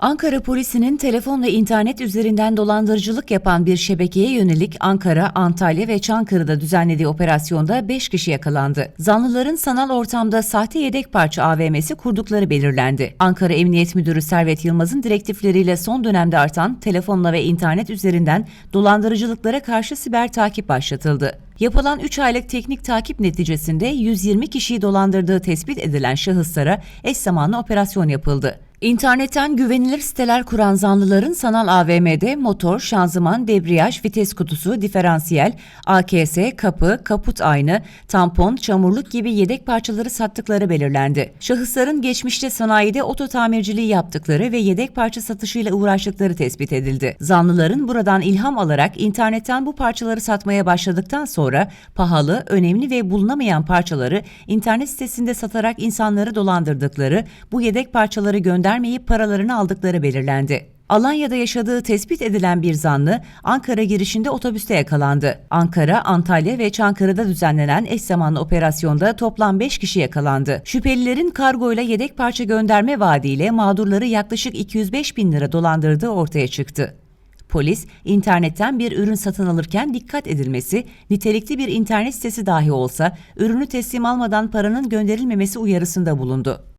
Ankara polisinin telefon ve internet üzerinden dolandırıcılık yapan bir şebekeye yönelik Ankara, Antalya ve Çankırı'da düzenlediği operasyonda 5 kişi yakalandı. Zanlıların sanal ortamda sahte yedek parça AVM'si kurdukları belirlendi. Ankara Emniyet Müdürü Servet Yılmaz'ın direktifleriyle son dönemde artan telefonla ve internet üzerinden dolandırıcılıklara karşı siber takip başlatıldı. Yapılan 3 aylık teknik takip neticesinde 120 kişiyi dolandırdığı tespit edilen şahıslara eş zamanlı operasyon yapıldı. İnternetten güvenilir siteler kuran zanlıların sanal AVM'de motor, şanzıman, debriyaj, vites kutusu, diferansiyel, AKS, kapı, kaput ayna, tampon, çamurluk gibi yedek parçaları sattıkları belirlendi. Şahısların geçmişte sanayide oto tamirciliği yaptıkları ve yedek parça satışıyla uğraştıkları tespit edildi. Zanlıların buradan ilham alarak internetten bu parçaları satmaya başladıktan sonra pahalı, önemli ve bulunamayan parçaları internet sitesinde satarak insanları dolandırdıkları, bu yedek parçaları göndermeyip paralarını aldıkları belirlendi. Alanya'da yaşadığı tespit edilen bir zanlı Ankara girişinde otobüste yakalandı. Ankara, Antalya ve Çankırı'da düzenlenen eş zamanlı operasyonda toplam 5 kişi yakalandı. Şüphelilerin kargoyla yedek parça gönderme vaadiyle mağdurları yaklaşık 205 bin lira dolandırdığı ortaya çıktı. Polis, internetten bir ürün satın alırken dikkat edilmesi, nitelikli bir internet sitesi dahi olsa ürünü teslim almadan paranın gönderilmemesi uyarısında bulundu.